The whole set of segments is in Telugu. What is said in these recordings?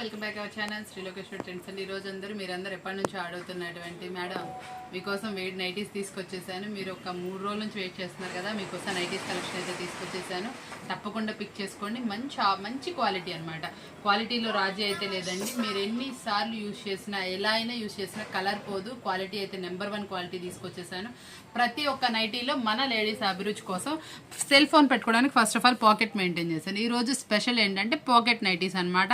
Welcome back our channel. Srilokeshwar trends అండి. ఈరోజు అందరూ మీరందరూ ఎప్పటి నుంచో ఆడవుతున్నటువంటి మేడం మీకోసం వెయిట్ నైటీస్ తీసుకొచ్చేసాను. మీరు ఒక మూడు రోజుల నుంచి వెయిట్ చేస్తున్నారు కదా మీకోసం నైటీస్ కలెక్షన్ అయితే తీసుకొచ్చేసాను. తప్పకుండా పిక్ చేసుకోండి. మంచి మంచి క్వాలిటీ అనమాట క్వాలిటీలో రాజీ అయితే లేదండి. మీరు ఎన్నిసార్లు యూజ్ చేసినా ఎలా అయినా యూజ్ చేసినా కలర్ పోదు. క్వాలిటీ అయితే నెంబర్ వన్ క్వాలిటీ తీసుకొచ్చేసాను. ప్రతి ఒక్క నైటీలో మన లేడీస్ అభిరుచి కోసం సెల్ ఫోన్ పెట్టుకోవడానికి first of all pocket maintain చేశాను. ఈరోజు స్పెషల్ ఏంటంటే పాకెట్ నైటీస్ అనమాట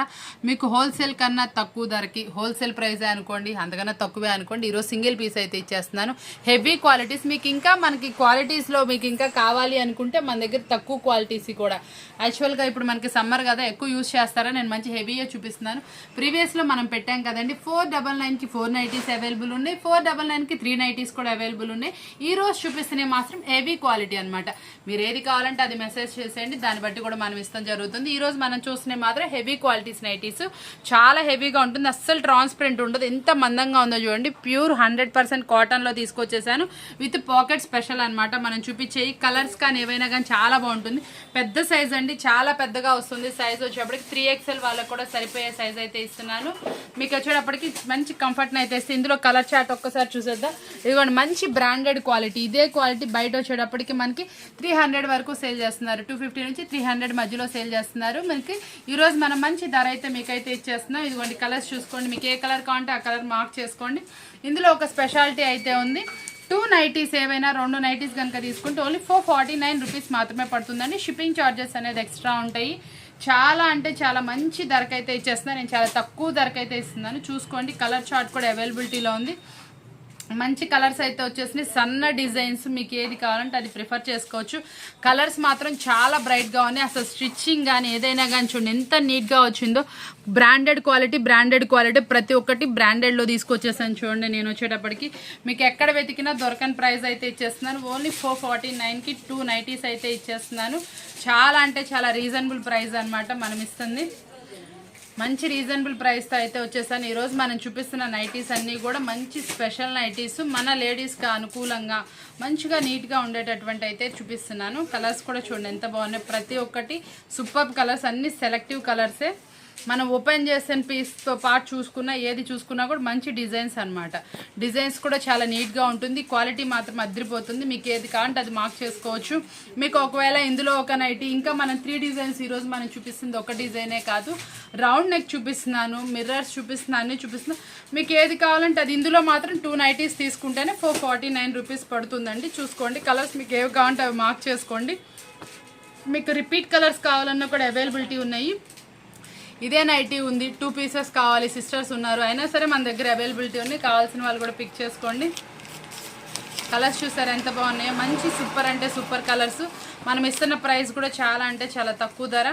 మీకు హోల్సేల్ కన్నా తక్కువ ధరకి హోల్సేల్ ప్రైస్ అనుకోండి అంతకన్నా తక్కువే అనుకోండి ఈరోజు సింగిల్ పీస్ అయితే ఇచ్చేస్తున్నాను. హెవీ క్వాలిటీస్ మీకు ఇంకా మనకి క్వాలిటీస్లో మీకు ఇంకా కావాలి అనుకుంటే మన దగ్గర తక్కువ క్వాలిటీస్ కూడా. యాక్చువల్గా ఇప్పుడు మనకి సమ్మర్ కదా ఎక్కువ యూస్ చేస్తారా? నేను మంచి హెవీగా చూపిస్తున్నాను. ప్రీవియస్లో మనం పెట్టాం కదండి ఫోర్ డబల్ నైన్కి ఫోర్ నైటీస్ అవైలబుల్ ఉన్నాయి ఫోర్ డబల్ నైన్కి త్రీ నైటీస్ కూడా అవైలబుల్ ఉన్నాయి. ఈ రోజు చూపిస్తున్నాయి మాత్రం హెవీ క్వాలిటీ అన్నమాట. మీరు ఏది కావాలంటే అది మెసేజ్ చేసేయండి. దాన్ని బట్టి కూడా మనం ఇస్తాం జరుగుతుంది. ఈ రోజు మనం చూస్తున్నాయి మాత్రం హెవీ క్వాలిటీస్ నైటీస్. చాలా హెవీగా ఉంటుంది. అస్సలు ట్రాన్స్పరెంట్ ఉండదు. ఎంత మందంగా ఉందో చూడండి. ప్యూర్ హండ్రెడ్ పర్సెంట్ కాటన్లో తీసుకొచ్చేసాను. విత్ పాకెట్ స్పెషల్ అనమాట మనం చూపించే కలర్స్ కానీ ఏవైనా కానీ చాలా బాగుంటుంది. పెద్ద సైజ్ అండి. చాలా పెద్దగా వస్తుంది సైజ్ వచ్చేప్పటికి త్రీ ఎక్స్ఎల్ వాళ్ళకి కూడా సరిపోయే సైజ్ అయితే ఇస్తున్నాను. మీకు వచ్చేటప్పటికి మంచి కంఫర్ట్ని అయితే ఇస్తే ఇందులో కలర్ చార్ట్ ఒక్కసారి చూసేద్దాం. ఇదిగోండి మంచి బ్రాండెడ్ క్వాలిటీ. ఇదే క్వాలిటీ బయట వచ్చేటప్పటికి మనకి త్రీ హండ్రెడ్ వరకు సేల్ చేస్తున్నారు. టూ ఫిఫ్టీ నుంచి త్రీ హండ్రెడ్ మధ్యలో సేల్ చేస్తున్నారు. మనకి ఈరోజు మనం మంచి ధర అయితే మీకైతే ఇచ్చేస్తున్నాం. ఇదిగోండి కలర్స్ చూసుకోండి. మీకు ఏ కలర్ కావాలంటే ఆ కలర్ మార్క్ చేసుకోండి. ఇందులో ఒక స్పెషాలిటీ అయితే ఉంది. టూ నైటీస్ ఏవైనా రెండు నైటీస్ కనుక తీసుకుంటే only four forty nine rupees మాత్రమే పడుతుందండి. షిప్పింగ్ ఛార్జెస్ అనేది ఎక్స్ట్రా ఉంటాయి. చాలా అంటే చాలా మంచి ధరకైతే ఇచ్చేస్తున్నాను నేను చాలా తక్కువ ధరకైతే ఇస్తున్నాను. చూసుకోండి కలర్ చార్ట్ కూడా అవైలబిలిటీలో ఉంది. మంచి కలర్స్ అయితే వచ్చేసినాయి. సన్న డిజైన్స్ మీకు ఏది కావాలంటే అది ప్రిఫర్ చేసుకోవచ్చు. కలర్స్ మాత్రం చాలా బ్రైట్గా ఉన్నాయి. అసలు స్టిచ్చింగ్ కానీ ఏదైనా కానీ చూడండి ఎంత నీట్గా వచ్చిందో. బ్రాండెడ్ క్వాలిటీ బ్రాండెడ్ క్వాలిటీ ప్రతి ఒక్కటి బ్రాండెడ్లో తీసుకొచ్చేసాను చూడండి నేను వచ్చేటప్పటికి. మీకు ఎక్కడ వెతికినా దొరకని ప్రైస్ అయితే ఇచ్చేస్తున్నాను. ఓన్లీ ఫోర్ ఫార్టీ నైన్కి టూ నైటీస్ అయితే ఇచ్చేస్తున్నాను. చాలా అంటే చాలా రీజనబుల్ ప్రైస్ అన్నమాట మనం ఇస్తుంది మంచి రీజనబుల్ ప్రైస్తో అయితే వచ్చేసాను ఈరోజు మనం చూపిస్తున్న నైటీస్ అన్నీ కూడా మంచి స్పెషల్ నైటీస్ మన లేడీస్కి అనుకూలంగా మంచిగా నీట్గా ఉండేటటువంటి అయితే చూపిస్తున్నాను. కలర్స్ కూడా చూడండి ఎంత బాగున్నాయి. ప్రతి ఒక్కటి సూపర్ కలర్స్ అన్ని సెలెక్టివ్ కలర్సే మనం ఓపెన్ చేసిన పీస్తో పాటు చూసుకున్నా ఏది చూసుకున్నా కూడా మంచి డిజైన్స్ అనమాట డిజైన్స్ కూడా చాలా నీట్గా ఉంటుంది. క్వాలిటీ మాత్రం అదిరిపోతుంది మీకు ఏది కావాలంటే అది మార్క్ చేసుకోవచ్చు. మీకు ఒకవేళ ఇందులో ఒక నైటీ ఇంకా మనం త్రీ డిజైన్స్ ఈరోజు మనం చూపిస్తుంది. ఒక డిజైనే కాదు. రౌండ్ నెక్ చూపిస్తున్నాను మిర్రర్స్ చూపిస్తున్నాను అన్ని చూపిస్తున్నాను మీకు ఏది కావాలంటే అది ఇందులో మాత్రం టూ నైటీస్ తీసుకుంటేనే ఫోర్ ఫార్టీ నైన్ రూపీస్ పడుతుందండి. చూసుకోండి. కలర్స్ మీకు ఏవి కావాలంటే అవి మార్క్ చేసుకోండి. మీకు రిపీట్ కలర్స్ కావాలన్నా కూడా అవైలబిలిటీ ఉన్నాయి. ఇదే నైటీ ఉంది. టూ పీసెస్ కావాలి. సిస్టర్స్ ఉన్నారు. అయినా సరే మన దగ్గర అవైలబిలిటీ ఉంది. కావాల్సిన వాళ్ళు కూడా పిక్ చేసుకోండి. కలర్స్ చూసారు? ఎంత బాగున్నాయో. మంచి సూపర్ అంటే సూపర్ కలర్స్ మనం ఇస్తున్న ప్రైస్ కూడా చాలా అంటే చాలా తక్కువ ధర.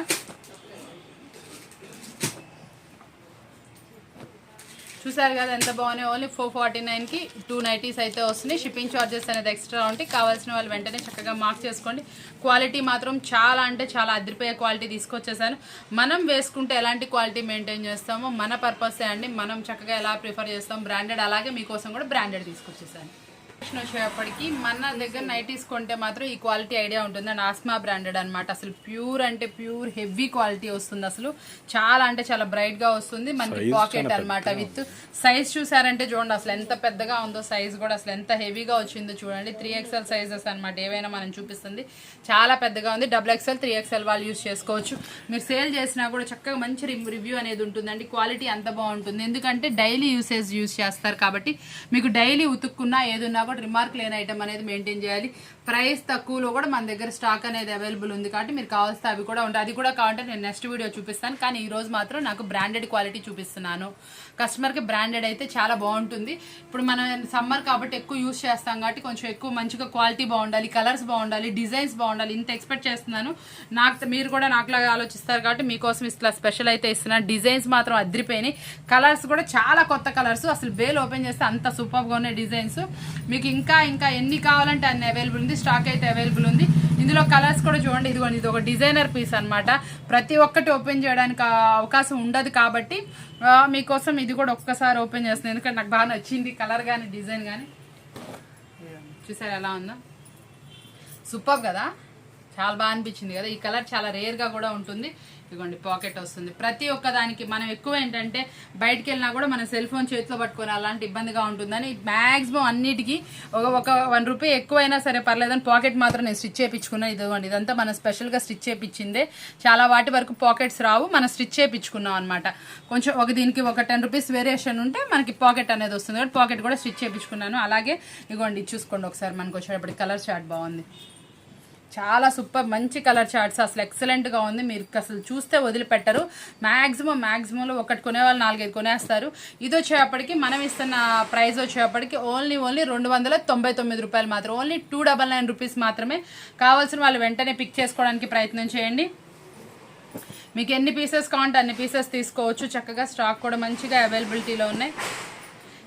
చూసారు కదా ఎంత బాగున్నాయి. ఓన్లీ ఫోర్ ఫార్టీ నైన్కి టూ నైటీస్ అయితే వస్తున్నాయి. షిప్పింగ్ ఛార్జెస్ అనేది ఎక్స్ట్రా ఉంటాయి. కావాల్సిన వాళ్ళు వెంటనే చక్కగా మార్క్ చేసుకోండి. క్వాలిటీ మాత్రం చాలా అంటే చాలా అదిరిపోయే క్వాలిటీ తీసుకొచ్చేసాను. మనం వేసుకుంటే ఎలాంటి క్వాలిటీ మెయింటైన్ చేస్తామో మన పర్పసే అండి. మనం చక్కగా ఎలా ప్రిఫర్ చేస్తాం బ్రాండెడ్ అలాగే మీకోసం కూడా బ్రాండెడ్ తీసుకొచ్చేసాను. క్వశ్చన్ వచ్చేటప్పటికి మన దగ్గర నైటీస్ కొంటే మాత్రం ఈ క్వాలిటీ ఐడియా ఉంటుంది. అండ్ ఆస్మా బ్రాండెడ్ అనమాట అసలు ప్యూర్ అంటే ప్యూర్ హెవీ క్వాలిటీ వస్తుంది అసలు. చాలా అంటే చాలా బ్రైట్గా వస్తుంది. మనకి పాకెట్ అన్నమాట. విత్ సైజ్ చూసారంటే చూడండి అసలు ఎంత పెద్దగా ఉందో సైజ్ కూడా అసలు ఎంత హెవీగా వచ్చిందో చూడండి. త్రీ ఎక్స్ఎల్ సైజెస్ అనమాట ఏవైనా మనం చూపిస్తుంది. చాలా పెద్దగా ఉంది. డబుల్ ఎక్స్ఎల్ త్రీ ఎక్స్ఎల్ వాళ్ళు యూస్ చేసుకోవచ్చు. మీరు సేల్ చేసినా కూడా చక్కగా మంచి రివ్యూ అనేది ఉంటుందండి. క్వాలిటీ అంత బాగుంటుంది. ఎందుకంటే డైలీ యూసేజ్ యూస్ చేస్తారు కాబట్టి మీకు డైలీ ఉతుక్కున్నా ఏదున్నా కూడా రిమార్క్ లేని ఐటమ్ అనేది మెయింటైన్ చేయాలి. ప్రైస్ తక్కువలో కూడా మన దగ్గర స్టాక్ అనేది అవైలబుల్ ఉంది కాబట్టి మీరు కావాల్సిన అవి కూడా ఉంటాయి అది కూడా కావాలంటే నేను నెక్స్ట్ వీడియో చూపిస్తాను. కానీ ఈ రోజు మాత్రం నాకు బ్రాండెడ్ క్వాలిటీ చూపిస్తున్నాను. కస్టమర్కి బ్రాండెడ్ అయితే చాలా బాగుంటుంది. ఇప్పుడు మనం సమ్మర్ కాబట్టి ఎక్కువ యూస్ చేస్తాం కాబట్టి కొంచెం ఎక్కువ మంచిగా క్వాలిటీ బాగుండాలి కలర్స్ బాగుండాలి డిజైన్స్ బాగుండాలి. ఇంత ఎక్స్పెక్ట్ చేస్తున్నాను. నాకు మీరు కూడా నాకులాగా ఆలోచిస్తారు కాబట్టి మీకోసం ఇట్లా స్పెషల్ అయితే ఇస్తున్నాను డిజైన్స్ మాత్రం అదిరిపోయినాయి. కలర్స్ కూడా చాలా కొత్త కలర్స్ అసలు బేల్ ఓపెన్ చేస్తే అంత సూపర్గా ఉన్నాయి డిజైన్స్ మీకు ఇంకా ఇంకా ఎన్ని కావాలంటే అన్ని అవైలబుల్ ఉంది. స్టాక్ అయితే అవైలబుల్ ఉంది. ఇందులో కలర్స్ కూడా చూడండి. ఇదిగోండి ఇది ఒక డిజైనర్ పీస్ అన్నమాట. ప్రతి ఒక్కటి ఓపెన్ చేయడానికి అవకాశం ఉండదు కాబట్టి మీకోసం ఇది కూడా ఒక్కసారి ఓపెన్ చేస్తున్నాను. ఎందుకంటే నాకు బాగా నచ్చింది కలర్ కానీ డిజైన్ కానీ చూసారు ఎలా ఉందా? సూపర్ కదా? చాలా బాగా అనిపించింది కదా. ఈ కలర్ చాలా రేర్గా కూడా ఉంటుంది. ఇదిగోండి పాకెట్ వస్తుంది. ప్రతి ఒక్క దానికి మనం ఎక్కువ ఏంటంటే బయటకు వెళ్ళినా కూడా మన సెల్ ఫోన్ చేతిలో పట్టుకొని అలాంటి ఇబ్బందిగా ఉంటుందని మ్యాక్సిమం అన్నిటికీ ఒక ఒక వన్ రూపీ ఎక్కువైనా సరే పర్లేదని పాకెట్ మాత్రం నేను స్టిచ్ చేయించుకున్నాను ఇదిగోండి ఇదంతా మనం స్పెషల్గా స్టిచ్ చేయించిందే. చాలా వాటి వరకు పాకెట్స్ రావు. మనం స్టిచ్ చేయించుకున్నాం అనమాట కొంచెం ఒక దీనికి ఒక టెన్ రూపీస్ వేరియేషన్ ఉంటే మనకి పాకెట్ అనేది వస్తుంది. కాబట్టి పాకెట్ కూడా స్టిచ్ చేయించుకున్నాను. అలాగే ఇదిగోండి చూసుకోండి ఒకసారి. మనకు వచ్చేటప్పటికి కలర్ చార్ట్ బాగుంది. చాలా సూపర్ మంచి కలర్ చార్ట్స్. అసలు ఎక్సలెంట్గా ఉంది. మీరు అసలు చూస్తే వదిలిపెట్టరు. మ్యాక్సిమం మ్యాక్సిమంలో ఒకటి కొనేవాళ్ళు నాలుగైదు కొనేస్తారు. ఇది వచ్చేటప్పటికి మనం ఇస్తున్న ప్రైస్ వచ్చేటప్పటికి ఓన్లీ ఓన్లీ రెండు వందల తొంభై తొమ్మిది రూపాయలు మాత్రం. Only two double nine rupees మాత్రమే. కావాల్సిన వాళ్ళు వెంటనే పిక్ చేసుకోవడానికి ప్రయత్నం చేయండి. మీకు ఎన్ని పీసెస్ కావాలంటే అన్ని పీసెస్ తీసుకోవచ్చు. చక్కగా స్టాక్ కూడా మంచిగా అవైలబిలిటీలో ఉన్నాయి.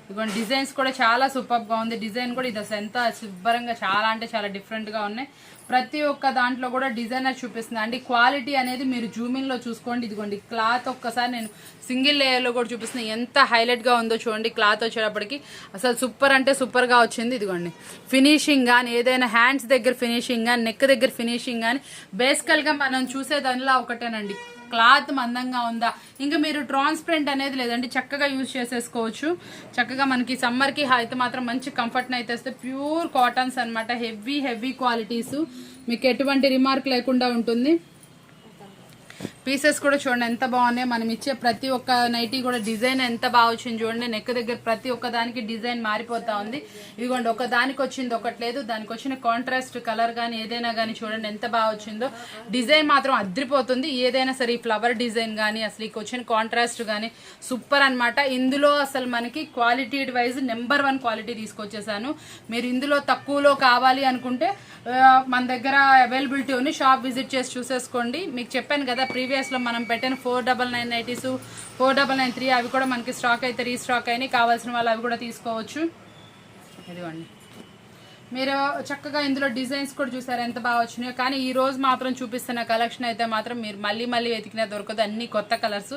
ఇదిగోండి డిజైన్స్ కూడా చాలా సూపర్గా ఉంది. డిజైన్ కూడా ఇది అసలు ఎంత శుభ్రంగా చాలా అంటే చాలా డిఫరెంట్గా ఉన్నాయి. ప్రతి ఒక్క దాంట్లో కూడా డిజైనర్ చూపిస్తుంది. అండి క్వాలిటీ అనేది మీరు జూమింగ్లో చూసుకోండి. ఇదిగోండి క్లాత్ ఒక్కసారి నేను సింగిల్ లేయర్లో కూడా చూపిస్తున్నా. ఎంత హైలైట్గా ఉందో చూడండి క్లాత్ వచ్చేటప్పటికి. అసలు సూపర్ అంటే సూపర్గా వచ్చింది. ఇదిగోండి ఫినిషింగ్ కానీ ఏదైనా హ్యాండ్స్ దగ్గర ఫినిషింగ్ కానీ నెక్ దగ్గర ఫినిషింగ్ కానీ బేసికల్గా మనం చూసే దానిలో ఒకటేనండి. క్లాత్ మందంగా ఉందా? ఇంకా మీరు ట్రాన్స్పరెంట్ అనేది లేదండి చక్కగా యూజ్ చేసేసుకోవచ్చు. చక్కగా మనకి సమ్మర్కి అయితే మాత్రం మంచి కంఫర్ట్ని అయితే వస్తే ప్యూర్ కాటన్స్ అన్నమాట హెవీ హెవీ క్వాలిటీస్. మీకు ఎటువంటి రిమార్క్ లేకుండా ఉంటుంది. పీసెస్ కూడా చూడండి ఎంత బాగున్నాయి. మనం ఇచ్చే ప్రతి ఒక్క నైటీ కూడా డిజైన్ ఎంత బాగా వచ్చింది చూడండి. నెక్ దగ్గర ప్రతి ఒక్క దానికి డిజైన్ మారిపోతా ఉంది. ఇదిగోండి ఒక దానికి వచ్చింది ఒకటి లేదు. దానికి వచ్చిన కాంట్రాస్ట్ కలర్ కానీ ఏదైనా కానీ చూడండి ఎంత బాగా వచ్చిందో. డిజైన్ మాత్రం అద్రిపోతుంది. ఏదైనా సరే ఈ ఫ్లవర్ డిజైన్ కానీ అసలు ఇక వచ్చిన కాంట్రాస్ట్ కానీ సూపర్ అన్నమాట. ఇందులో అసలు మనకి quality wise number one quality తీసుకొచ్చేసాను. మీరు ఇందులో తక్కువలో కావాలి అనుకుంటే మన దగ్గర అవైలబిలిటీ ఉంది. షాప్ విజిట్ చేసి చూసేసుకోండి. మీకు చెప్పాను కదా ప్రీవియస్లో మనం పెట్టిన four double nine nighties four double nine three అవి కూడా మనకి స్టాక్ అయితే రీస్టాక్ అయినాయి. కావాల్సిన వాళ్ళు అవి కూడా తీసుకోవచ్చు. ఇదిగోండి. మీరు చక్కగా ఇందులో డిజైన్స్ కూడా చూసారు? ఎంత బాగా వచ్చినాయో. కానీ ఈ రోజు మాత్రం చూపిస్తున్న కలెక్షన్ అయితే మాత్రం మీరు మళ్ళీ మళ్ళీ వెతికినా దొరకదు. అన్ని కొత్త కలర్స్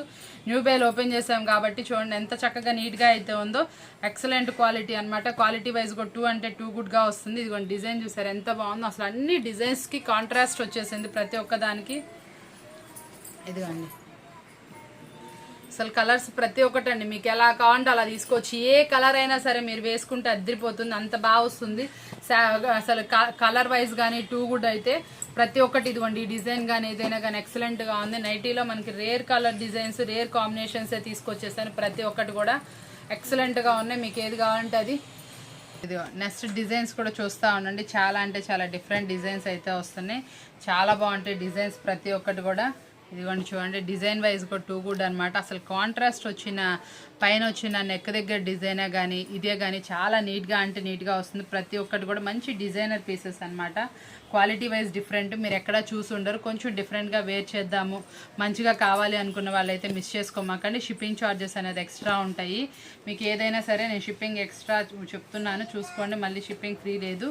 న్యూ బేల్ ఓపెన్ చేసాం కాబట్టి చూడండి ఎంత చక్కగా నీట్గా అయితే ఉందో. ఎక్సలెంట్ క్వాలిటీ అనమాట క్వాలిటీ వైజ్ కూడా టూ అంటే టూ గుడ్గా వస్తుంది. ఇదిగోండి డిజైన్ చూసారు? ఎంత బాగుందో. అసలు అన్ని డిజైన్స్కి కాంట్రాస్ట్ వచ్చేసింది ప్రతి ఒక్కదానికి ఇదిగోండి. అసలు కలర్స్ ప్రతి ఒక్కటి అండి మీకు ఎలా కావాలంటే అలా తీసుకోవచ్చు. ఏ కలర్ అయినా సరే మీరు వేసుకుంటే అద్దరిపోతుంది అంత బాగా వస్తుంది. సా- అసలు కలర్ వైజ్ కానీ టూ గుడ్ అయితే ప్రతి ఒక్కటి ఇదిగోండి. ఈ డిజైన్ కానీ ఏదైనా కానీ ఎక్సలెంట్గా ఉంది. నైటీలో మనకి rare colour designs rare combinations తీసుకొచ్చేసాను ప్రతి ఒక్కటి కూడా ఎక్సలెంట్గా ఉన్నాయి. మీకు ఏది కావాలంటే అది. ఇది నెక్స్ట్ డిజైన్స్ కూడా చూస్తూ ఉండండి. చాలా అంటే చాలా డిఫరెంట్ డిజైన్స్ అయితే వస్తున్నాయి. చాలా బాగుంటాయి డిజైన్స్ ప్రతి ఒక్కటి కూడా. ఇదిగోండి చూడండి డిజైన్ వైజ్ కూడా టూ గుడ్ అనమాట అసలు కాంట్రాస్ట్ వచ్చిన పైన వచ్చిన నెక్ దగ్గర డిజైనే కానీ ఇదే కానీ చాలా నీట్గా అంటే నీట్గా వస్తుంది. ప్రతి ఒక్కటి కూడా మంచి డిజైనర్ పీసెస్ అనమాట క్వాలిటీ వైజ్ డిఫరెంట్ మీరు ఎక్కడా చూసి ఉండరు. కొంచెం డిఫరెంట్గా వేర్ చేద్దాము. మంచిగా కావాలి అనుకున్న వాళ్ళైతే మిస్ చేసుకోమాకండి. షిప్పింగ్ ఛార్జెస్ అనేది ఎక్స్ట్రా ఉంటాయి. మీకు ఏదైనా సరే నేను షిప్పింగ్ ఎక్స్ట్రా చెప్తున్నాను. చూసుకోండి. మళ్ళీ షిప్పింగ్ ఫ్రీ లేదు.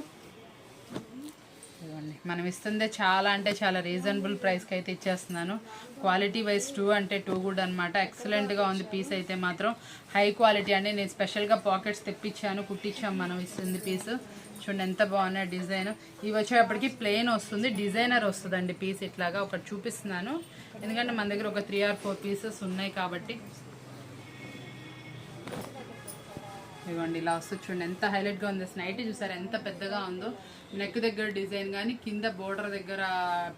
ఇదిగోండి మనం ఇస్తుందే చాలా అంటే చాలా రీజనబుల్ ప్రైస్కి అయితే ఇచ్చేస్తున్నాను. క్వాలిటీ వైజ్ టూ అంటే టూ గుడ్ అనమాట ఎక్సలెంట్గా ఉంది పీస్ అయితే మాత్రం. హై క్వాలిటీ అండి. నేను స్పెషల్గా పాకెట్స్ తెప్పించాను కుట్టించాం మనం ఇస్తుంది పీస్ చూడండి ఎంత బాగున్నాయి డిజైన్ ఇవి వచ్చేటప్పటికి ప్లెయిన్ వస్తుంది డిజైనర్ వస్తుందండి పీస్ ఇట్లాగా. ఒకటి చూపిస్తున్నాను. ఎందుకంటే మన దగ్గర ఒక త్రీ ఆర్ ఫోర్ పీసెస్ ఉన్నాయి కాబట్టి. ఇవ్వండి. ఇలా వస్తుంది చూడండి. ఎంత హైలైట్గా ఉంది. నైట్ చూసారు? ఎంత పెద్దగా ఉందో. నెక్ దగ్గర డిజైన్ కానీ కింద బోర్డర్ దగ్గర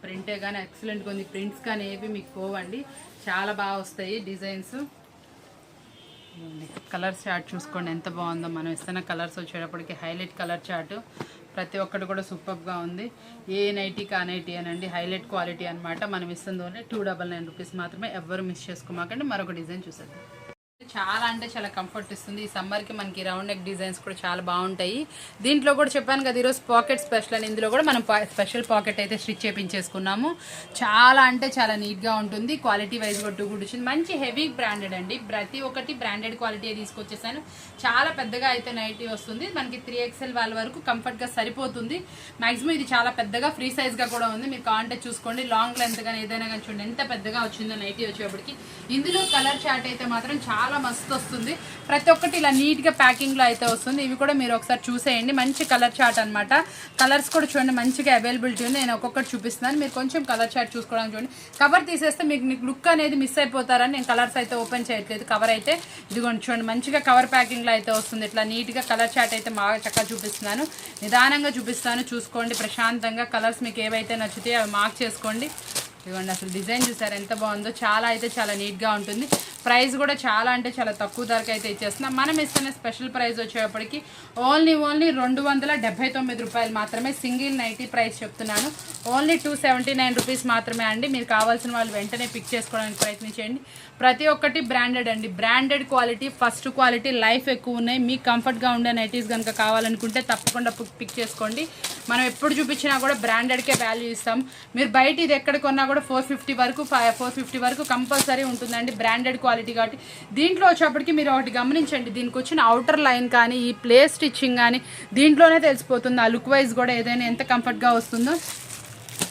ప్రింటే కానీ ఎక్సలెంట్గా ఉంది. ప్రింట్స్ కానీ ఏవి మీకు పోవండి. చాలా బాగా వస్తాయి డిజైన్స్ కలర్ చార్ట్ చూసుకోండి. ఎంత బాగుందో. మనం ఇస్తున్న కలర్స్ వచ్చేటప్పటికి హైలైట్ కలర్ చార్ట్ ప్రతి ఒక్కటి కూడా సూపర్గా ఉంది. ఏ నైటీ కా నైటీ అనండి. హైలైట్ క్వాలిటీ అనమాట మనం ఇస్తుంది only two double nine rupees మాత్రమే. ఎవ్వరు మిస్ చేసుకోమాకండి. మరొక డిజైన్ చూసేద్దాం. చాలా అంటే చాలా కంఫర్ట్ ఇస్తుంది. ఈ సమ్మర్కి మనకి రౌండ్ నెక్ డిజైన్స్ కూడా చాలా బాగుంటాయి. దీంట్లో కూడా చెప్పాను కదా ఈరోజు పాకెట్ స్పెషల్ అని ఇందులో కూడా మనం స్పెషల్ పాకెట్ అయితే స్టిచ్ చేపించేసుకున్నాము. చాలా అంటే చాలా నీట్గా ఉంటుంది. క్వాలిటీ వైజ్ కూడా టూ గుడ్ వచ్చింది. మంచి హెవీ బ్రాండెడ్ అండి. ప్రతి ఒక్కటి బ్రాండెడ్ క్వాలిటీ తీసుకొచ్చేసాను. చాలా పెద్దగా అయితే నైటీ వస్తుంది. మనకి త్రీ ఎక్స్ఎల్ వాళ్ళ వరకు కంఫర్ట్గా సరిపోతుంది. మాక్సిమం ఇది చాలా పెద్దగా ఫ్రీ సైజ్గా కూడా ఉంది. మీరు కాంటాక్ట్ చూసుకోండి. లాంగ్ లెంత్ కానీ ఏదైనా కానీ చూడండి. ఎంత పెద్దగా వచ్చిందో నైటీ వచ్చేప్పటికి. ఇందులో కలర్ చార్ట్ అయితే మాత్రం చాలా కూడా మస్తు వస్తుంది. ప్రతి ఒక్కటి ఇలా నీట్గా ప్యాకింగ్లో అయితే వస్తుంది. ఇవి కూడా మీరు ఒకసారి చూసేయండి. మంచి కలర్ చార్ట్ అనమాట కలర్స్ కూడా చూడండి మంచిగా అవైలబిలిటీ ఉంది. నేను ఒక్కొక్కటి చూపిస్తున్నాను. మీరు కొంచెం కలర్ చార్ట్ చూసుకోవడానికి చూడండి. కవర్ తీసేస్తే మీకు మీకు లుక్ అనేది మిస్ అయిపోతారని నేను కలర్స్ అయితే ఓపెన్ చేయట్లేదు. కవర్ అయితే ఇదిగోండి చూడండి మంచిగా కవర్ ప్యాకింగ్లో అయితే వస్తుంది. ఇట్లా నీట్గా కలర్ చార్ట్ అయితే బాగా చక్కగా చూపిస్తున్నాను. నిదానంగా చూపిస్తాను. చూసుకోండి ప్రశాంతంగా. కలర్స్ మీకు ఏవైతే నచ్చితే అవి మార్క్ చేసుకోండి. ఇదిగోండి అసలు డిజైన్ చూసారు? ఎంత బాగుందో. చాలా అయితే చాలా నీట్గా ఉంటుంది. ప్రైస్ కూడా చాలా అంటే చాలా తక్కువ ధరకు అయితే ఇచ్చేస్తున్నాం. మనం ఇస్తున్న స్పెషల్ ప్రైస్ వచ్చేటప్పటికి ఓన్లీ ఓన్లీ రెండు వందల డెబ్బై తొమ్మిది రూపాయలు మాత్రమే సింగిల్ నైటీ ప్రైస్ చెప్తున్నాను. Only two seventy nine rupees మాత్రమే అండి. మీరు కావాల్సిన వాళ్ళు వెంటనే పిక్ చేసుకోవడానికి ప్రయత్నించండి. ప్రతి ఒక్కటి బ్రాండెడ్ అండి. Branded quality first quality life ఎక్కువ ఉన్నాయి. మీకు కంఫర్ట్గా ఉండే నైటీస్ కనుక కావాలనుకుంటే తప్పకుండా పిక్ చేసుకోండి. మనం ఎప్పుడు చూపించినా కూడా బ్రాండెడ్కే వాల్యూ ఇస్తాం. మీరు బయట ఇది ఎక్కడ కొన్నా కూడా ఫోర్ ఫిఫ్టీ వరకు ఫోర్ ఫిఫ్టీ వరకు కంపల్సరీ ఉంటుందండి బ్రాండెడ్ క్వాలిటీ కాబట్టి. దీంట్లో వచ్చేప్పటికి మీరు ఒకటి గమనించండి దీనికి వచ్చిన అవుటర్ లైన్ కానీ ఈ ప్లే స్టిచ్చింగ్ కానీ దీంట్లోనే తెలిసిపోతుంది ఆ లుక్ వైజ్ కూడా ఏదైనా ఎంత కంఫర్ట్గా వస్తుందో.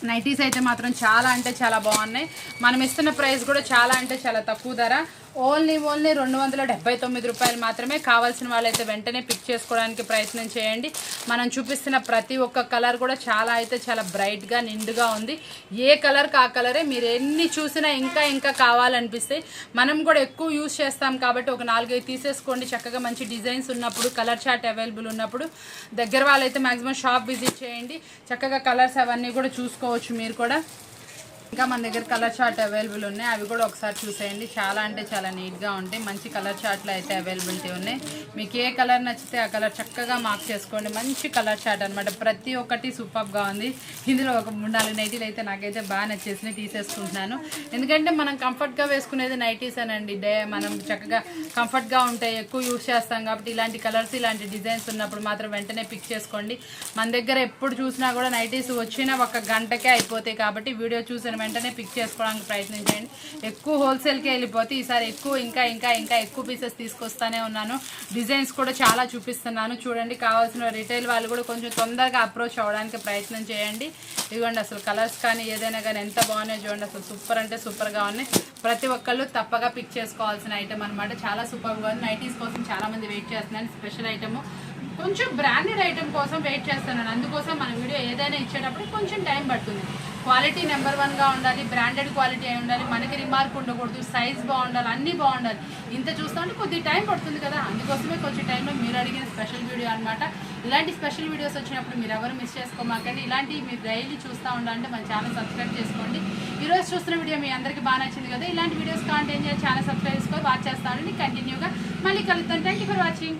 నైటీస్ అయితే మాత్రం చాలా అంటే చాలా బాగున్నాయి. మనం ఇస్తున్న ప్రైస్ కూడా చాలా అంటే చాలా తక్కువ ధర. ఓన్లీ ఓన్లీ రెండు వందల డెబ్బై తొమ్మిది రూపాయలు మాత్రమే. కావాల్సిన వాళ్ళైతే వెంటనే పిక్ చేసుకోవడానికి ప్రయత్నం చేయండి. మనం చూపిస్తున్న ప్రతి ఒక్క కలర్ కూడా చాలా అయితే చాలా బ్రైట్గా నిండుగా ఉంది. ఏ కలర్ ఆ కలరే మీరు ఎన్ని చూసినా ఇంకా ఇంకా కావాలనిపిస్తాయి. మనం కూడా ఎక్కువ యూజ్ చేస్తాం కాబట్టి ఒక నాలుగైదు తీసేసుకోండి. చక్కగా మంచి డిజైన్స్ ఉన్నప్పుడు కలర్ చార్ట్ అవైలబుల్ ఉన్నప్పుడు దగ్గర వాళ్ళైతే మాక్సిమం షాప్ విజిట్ చేయండి. చక్కగా కలర్స్ అవన్నీ కూడా చేసుకోవచ్చు మీరు కూడా. ఇంకా మన దగ్గర కలర్ చార్ట్ అవైలబుల్ ఉన్నాయి. అవి కూడా ఒకసారి చూసేయండి. చాలా అంటే చాలా నీట్గా ఉంటాయి. మంచి కలర్ చార్ట్లు అయితే అవైలబిలిటీ ఉన్నాయి. మీకు ఏ కలర్ నచ్చితే ఆ కలర్ చక్కగా మార్క్ చేసుకోండి. మంచి కలర్ చార్ట్ అనమాట ప్రతి ఒక్కటి సూపర్గా ఉంది. ఇందులో ఒక మూడు నాలుగు నైటీలు అయితే నాకైతే బాగా నచ్చేసి తీసేసుకుంటున్నాను. ఎందుకంటే మనం కంఫర్ట్గా వేసుకునేది నైటీస్ అనండి. డే మనం చక్కగా కంఫర్ట్గా ఉంటాయి ఎక్కువ యూస్ చేస్తాం కాబట్టి ఇలాంటి కలర్స్ ఇలాంటి డిజైన్స్ ఉన్నప్పుడు మాత్రం వెంటనే పిక్ చేసుకోండి. మన దగ్గర ఎప్పుడు చూసినా కూడా నైటీస్ వచ్చినా ఒక గంటకే అయిపోతాయి కాబట్టి వీడియో చూసిన వెంటనే పిక్ చేసుకోవడానికి ప్రయత్నించండి. ఎక్కువ హోల్సేల్కి వెళ్ళిపోతే ఈసారి ఎక్కువ ఇంకా ఇంకా ఇంకా ఎక్కువ పీసెస్ తీసుకొస్తానే ఉన్నాను. డిజైన్స్ కూడా చాలా చూపిస్తున్నాను. చూడండి కావాల్సిన రిటైల్ వాళ్ళు కూడా కొంచెం తొందరగా అప్రోచ్ అవ్వడానికి ప్రయత్నం చేయండి. ఇదిగోండి అసలు కలర్స్ కానీ ఏదైనా కానీ ఎంత బాగున్నాయో చూడండి. అసలు సూపర్ అంటే సూపర్గా ఉన్నాయి. ప్రతి ఒక్కళ్ళు తప్పగా పిక్ చేసుకోవాల్సిన ఐటమ్ అనమాట చాలా సూపర్గా ఉంది. నైటీస్ కోసం చాలామంది వెయిట్ చేస్తున్నాను స్పెషల్ ఐటమ్ కొంచెం బ్రాండెడ్ ఐటమ్ కోసం వెయిట్ చేస్తున్నాను. అందుకోసం మన వీడియో ఏదైనా ఇచ్చేటప్పుడు కొంచెం టైం పడుతుంది. క్వాలిటీ నెంబర్ వన్గా ఉండాలి బ్రాండెడ్ క్వాలిటీ అయి ఉండాలి మనకి రిమార్క్ ఉండకూడదు సైజ్ బాగుండాలి అన్నీ బాగుండాలి. ఇంత చూస్తా ఉంటే కొద్ది టైం పడుతుంది కదా. అందుకోసమే కొంచెం టైంలో మీరు అడిగిన స్పెషల్ వీడియో అనమాట ఇలాంటి స్పెషల్ వీడియోస్ వచ్చినప్పుడు మీరు ఎవరు మిస్ చేసుకోమాకండి. ఇలాంటివి మీరు డైలీ చూస్తూ ఉండాలంటే మన ఛానల్ సబ్స్క్రైబ్ చేసుకోండి. ఈరోజు చూస్తున్న వీడియో మీ అందరికీ బాగా నచ్చింది కదా. ఇలాంటి వీడియోస్ కాంటెంట్ చేయాలి ఛానల్ సబ్స్క్రైబ్ చేసుకొని వాచ్ చేస్తానండి కంటిన్యూగా మళ్ళీ కలుగుతాను థ్యాంక్ యూ ఫర్ వాచింగ్